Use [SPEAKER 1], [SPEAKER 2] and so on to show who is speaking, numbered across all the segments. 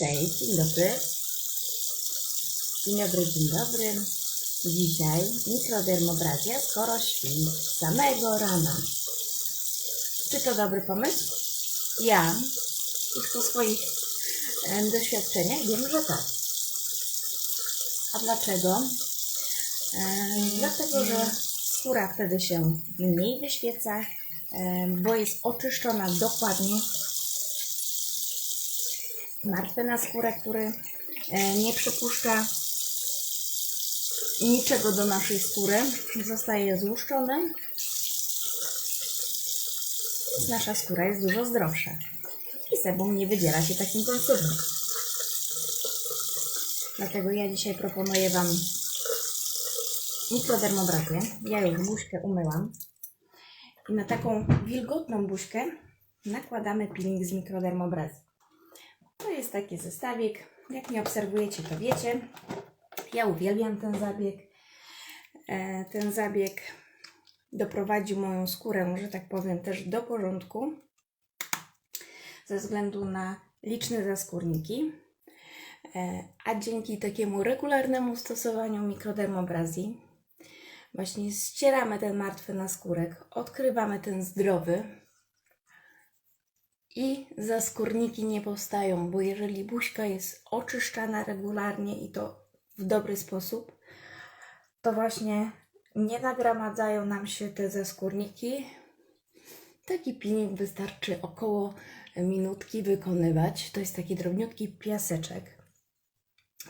[SPEAKER 1] Cześć, dzień dobry. Dzień dobry, dzień dobry. Dzisiaj mikrodermobrazja skoro śpi samego rana. Czy to dobry pomysł? Ja już po swoich doświadczeniach wiem, że tak. A dlaczego? Dlatego, że skóra wtedy się mniej wyświeca, bo jest oczyszczona dokładnie martwy na skórę, który e, nie przypuszcza niczego do naszej skóry. Zostaje złuszczony. Nasza skóra jest dużo zdrowsza. I sebum nie wydziela się tak intensywnie. Dlatego ja dzisiaj proponuję Wam mikrodermobrazję. Ja już buźkę umyłam. I na taką wilgotną buźkę nakładamy peeling z mikrodermobrazji. Jest taki zestawik. Jak mnie obserwujecie, to wiecie. Ja uwielbiam ten zabieg. E, Ten zabieg doprowadził moją skórę, że tak powiem, też do porządku ze względu na liczne zaskórniki. E, A dzięki takiemu regularnemu stosowaniu mikrodermobrazji właśnie ścieramy ten martwy naskórek, odkrywamy ten zdrowy, i zaskórniki nie powstają, bo jeżeli buźka jest oczyszczana regularnie i to w dobry sposób, to właśnie nie nagromadzają nam się te zaskórniki. Taki peeling wystarczy około minutki wykonywać. To jest taki drobniutki piaseczek.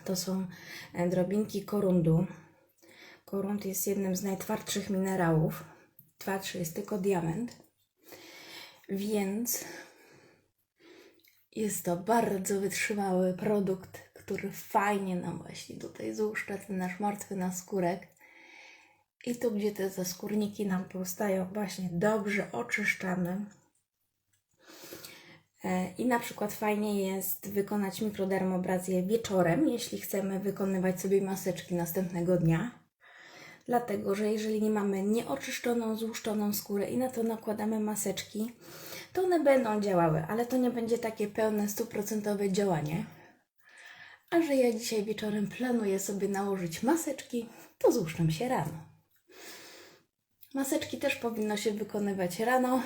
[SPEAKER 1] To są e, drobinki korundu. Korund jest jednym z najtwardszych minerałów. Twardszy jest tylko diament. Więc jest to bardzo wytrzymały produkt, który fajnie nam właśnie tutaj złuszcza ten nasz martwy naskórek. I tu, gdzie te zaskórniki nam powstają, właśnie dobrze oczyszczamy. E, I na przykład fajnie jest wykonać mikrodermobrazję wieczorem, jeśli chcemy wykonywać sobie maseczki następnego dnia. Dlatego, że jeżeli nie mamy nieoczyszczoną, złuszczoną skórę i na to nakładamy maseczki, to one będą działały, ale to nie będzie takie pełne, stuprocentowe działanie. A że ja dzisiaj wieczorem planuję sobie nałożyć maseczki, to złuszczam się rano. Maseczki też powinno się wykonywać rano,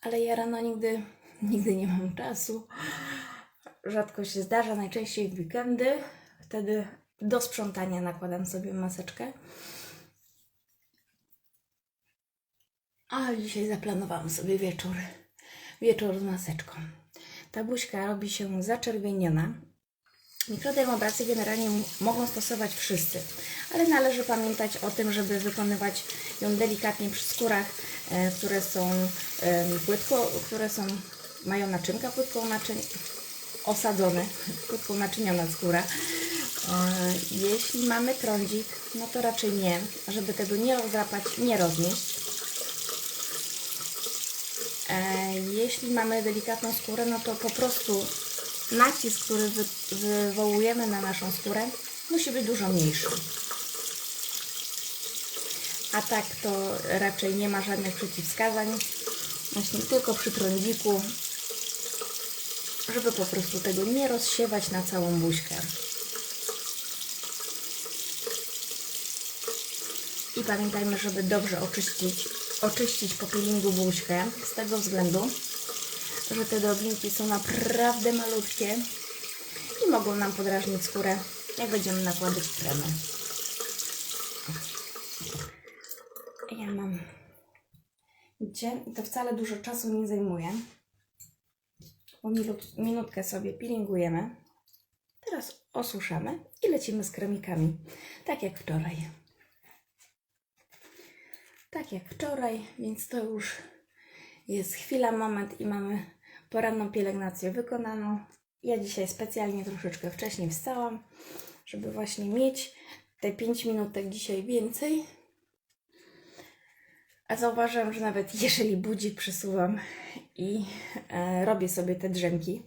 [SPEAKER 1] ale ja rano nigdy, nigdy nie mam czasu. Rzadko się zdarza, najczęściej w weekendy. Wtedy do sprzątania nakładam sobie maseczkę. A dzisiaj zaplanowałam sobie wieczór. Wieczór z maseczką. Ta buźka robi się zaczerwieniona. Mikrodermobrazję generalnie mogą stosować wszyscy, ale należy pamiętać o tym, żeby wykonywać ją delikatnie przy skórach, e, które są płytko, które są, mają naczynka płytką naczyń, osadzone, płytką naczyniona skóra. E, Jeśli mamy trądzik, no to raczej nie, żeby tego nie rozdrapać, nie roznieść. E, Jeśli mamy delikatną skórę, no to po prostu nacisk, który wy, wywołujemy na naszą skórę, musi być dużo mniejszy. A tak to raczej nie ma żadnych przeciwwskazań. Właśnie tylko przy trądziku, żeby po prostu tego nie rozsiewać na całą buźkę. I pamiętajmy, żeby dobrze oczyścić, oczyścić po peelingu buźkę, z tego względu, że te drobinki są naprawdę malutkie i mogą nam podrażnić skórę, jak będziemy nakładać kremy. Ja mam, widzicie, i to wcale dużo czasu nie zajmuje, bo minut, minutkę sobie peelingujemy. Teraz osuszamy i lecimy z kremikami, tak jak wczoraj tak jak wczoraj, więc to już jest chwila, moment i mamy poranną pielęgnację wykonaną. Ja dzisiaj specjalnie troszeczkę wcześniej wstałam, żeby właśnie mieć te 5 minutek dzisiaj więcej. A zauważyłam, że nawet jeżeli budzik przesuwam i e, robię sobie te drzemki,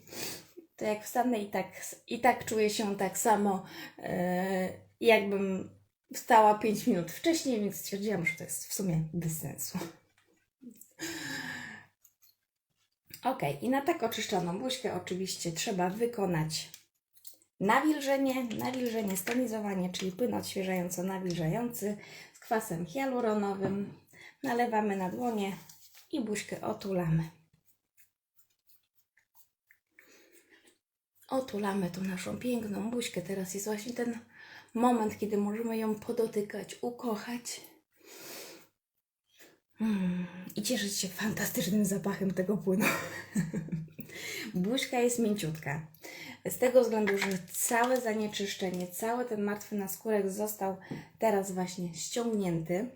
[SPEAKER 1] to jak wstanę i tak, i tak czuję się tak samo, e, jakbym wstała 5 minut wcześniej, więc stwierdziłam, że to jest w sumie bez sensu. Ok, i na tak oczyszczoną buźkę oczywiście trzeba wykonać nawilżenie, nawilżenie, stonizowanie, czyli płyn odświeżająco-nawilżający z kwasem hialuronowym. Nalewamy na dłonie i buźkę otulamy. Otulamy tą naszą piękną buźkę. Teraz jest właśnie ten moment, kiedy możemy ją podotykać, ukochać. Mm, I cieszyć się fantastycznym zapachem tego płynu. Buźka jest mięciutka. Z tego względu, że całe zanieczyszczenie, cały ten martwy naskórek został teraz właśnie ściągnięty.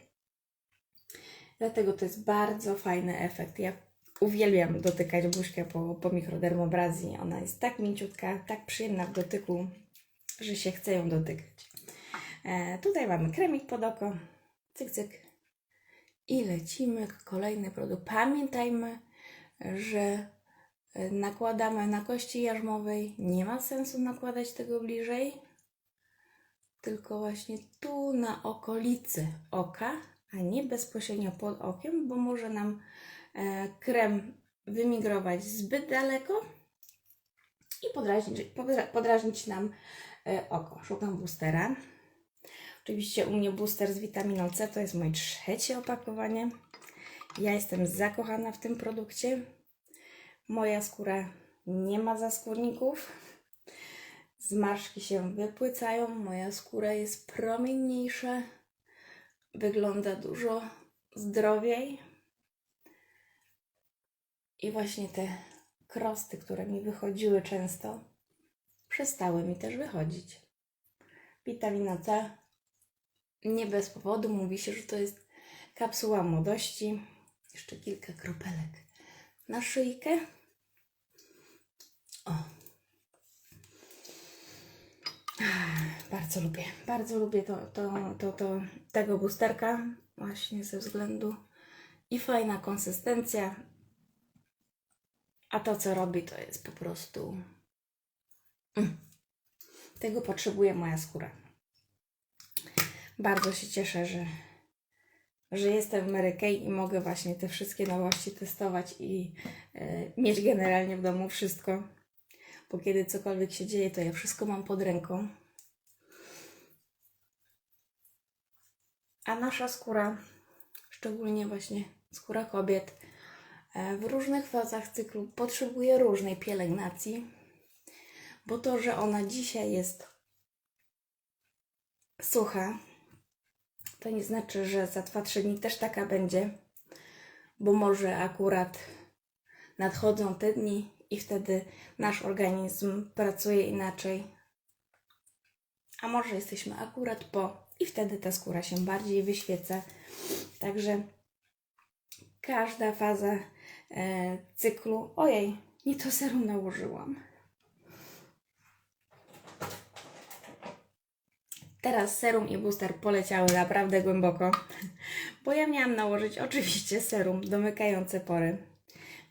[SPEAKER 1] Dlatego to jest bardzo fajny efekt. Ja uwielbiam dotykać buźkę po, po mikrodermobrazji. Ona jest tak mięciutka, tak przyjemna w dotyku, że się chce ją dotykać. E, tutaj mamy kremik pod oko. Cyk, cyk. I lecimy. Kolejny produkt. Pamiętajmy, że e, nakładamy na kości jarzmowej. Nie ma sensu nakładać tego bliżej, tylko właśnie tu na okolicy oka, a nie bezpośrednio pod okiem, bo może nam e, krem wymigrować zbyt daleko i podrażnić, podra- podrażnić nam oko. Szukam boostera. Oczywiście u mnie booster z witaminą C to jest moje trzecie opakowanie. Ja jestem zakochana w tym produkcie. Moja skóra nie ma zaskórników. Zmarszki się wypłycają. Moja skóra jest promienniejsza. Wygląda dużo zdrowiej. I właśnie te krosty, które mi wychodziły często, przestały mi też wychodzić. Witamina C nie bez powodu mówi się, że to jest kapsuła młodości. Jeszcze kilka kropelek na szyjkę. O. Bardzo lubię, bardzo lubię to, to, to, to, tego boosterka właśnie ze względu i fajna konsystencja, a to co robi to jest po prostu. tego potrzebuje moja skóra. Bardzo się cieszę, że, że jestem w Mary Kay i mogę właśnie te wszystkie nowości testować i e, mieć generalnie w domu wszystko. Bo kiedy cokolwiek się dzieje, to ja wszystko mam pod ręką. A nasza skóra, szczególnie właśnie skóra kobiet, e, w różnych fazach cyklu potrzebuje różnej pielęgnacji, bo to, że ona dzisiaj jest sucha, to nie znaczy, że za 2-3 dni też taka będzie, bo może akurat nadchodzą te dni i wtedy nasz organizm pracuje inaczej. A może jesteśmy akurat po i wtedy ta skóra się bardziej wyświeca. Także każda faza e, cyklu. Ojej, nie to serum nałożyłam. Teraz serum i booster poleciały naprawdę głęboko, bo ja miałam nałożyć oczywiście serum domykające pory.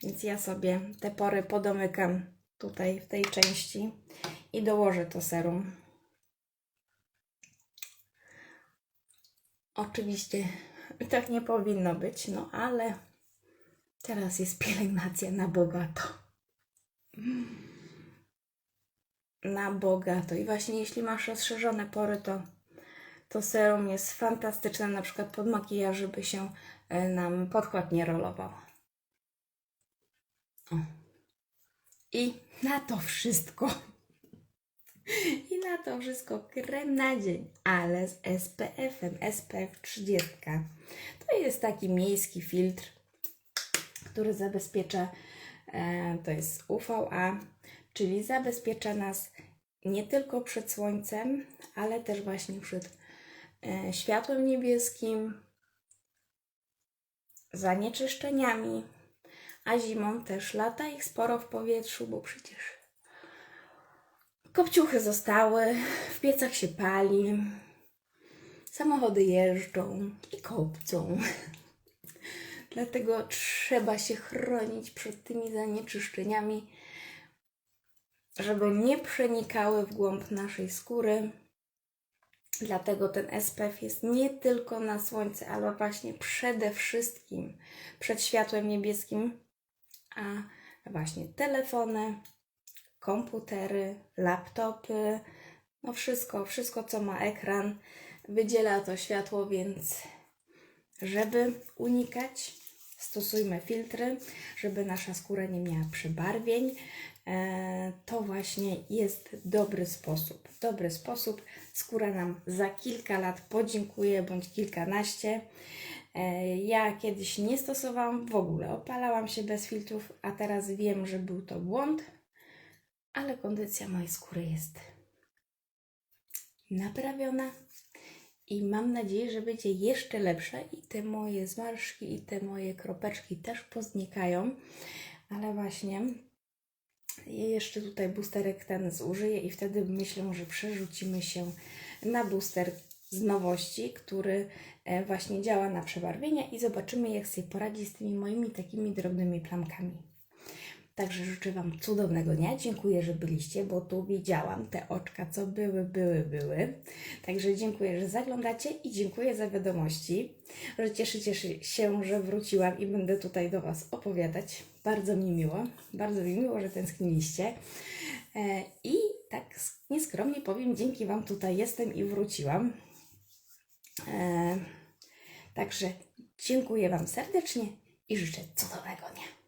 [SPEAKER 1] Więc ja sobie te pory podomykam tutaj w tej części i dołożę to serum. Oczywiście tak nie powinno być, no ale teraz jest pielęgnacja na bogato. Na bogato. I właśnie jeśli masz rozszerzone pory, to, to serum jest fantastyczne, na przykład pod makijaż, żeby się e, nam podkład nie rolował. O. I na to wszystko. I na to wszystko krem na dzień, ale z SPF-em, SPF 30. To jest taki miejski filtr, który zabezpiecza, e, to jest UVA, czyli zabezpiecza nas nie tylko przed słońcem, ale też właśnie przed e, światłem niebieskim, zanieczyszczeniami, a zimą też lata ich sporo w powietrzu, bo przecież kopciuchy zostały, w piecach się pali, samochody jeżdżą i kopcą. Dlatego trzeba się chronić przed tymi zanieczyszczeniami, żeby nie przenikały w głąb naszej skóry. Dlatego ten SPF jest nie tylko na słońce, ale właśnie przede wszystkim przed światłem niebieskim, a właśnie telefony, komputery, laptopy, no wszystko, wszystko co ma ekran, wydziela to światło, więc żeby unikać, stosujmy filtry, żeby nasza skóra nie miała przebarwień. E, To właśnie jest dobry sposób. Dobry sposób. Skóra nam za kilka lat podziękuje, bądź kilkanaście. E, Ja kiedyś nie stosowałam w ogóle, opalałam się bez filtrów, a teraz wiem, że był to błąd, ale kondycja mojej skóry jest naprawiona i mam nadzieję, że będzie jeszcze lepsza i te moje zmarszczki i te moje kropeczki też poznikają, ale właśnie jeszcze tutaj boosterek ten zużyję i wtedy myślę, że przerzucimy się na booster z nowości, który e, właśnie działa na przebarwienia i zobaczymy jak sobie poradzi z tymi moimi takimi drobnymi plamkami. Także życzę Wam cudownego dnia. Dziękuję, że byliście, bo tu widziałam te oczka, co były, były, były. Także dziękuję, że zaglądacie i dziękuję za wiadomości, że cieszycie się, że wróciłam i będę tutaj do Was opowiadać. Bardzo mi miło, bardzo mi miło, że tęskniliście. E, I tak nieskromnie powiem, dzięki Wam tutaj jestem i wróciłam. E, Także dziękuję Wam serdecznie i życzę cudownego dnia.